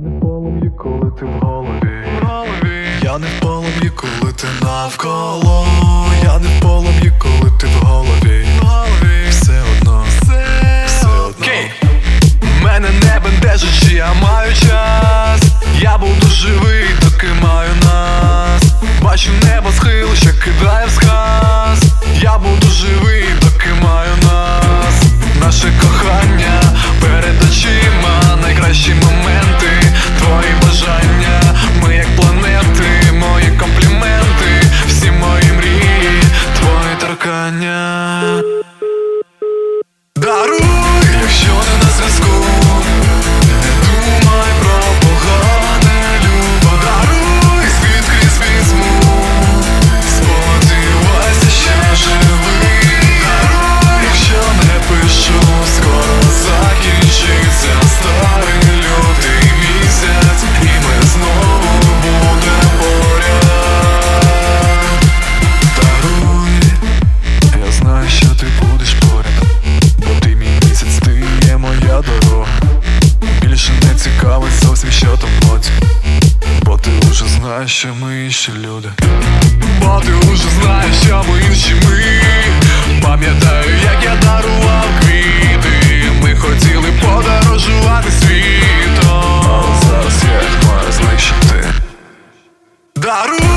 не в полум'ї, коли ти в голові. Я не в полум'ї, коли ти навколо. Я не в полум'ї, коли ти в голові. твої руками зовсім що там плоть. Бо ти уже знаєш, що ми інші люди. Бо ти уже знаєш, що ми інші ми. Пам'ятаю, як я дарував квіти. Ми хотіли подорожувати світом. Але зараз я їх маю знищити. Даруй!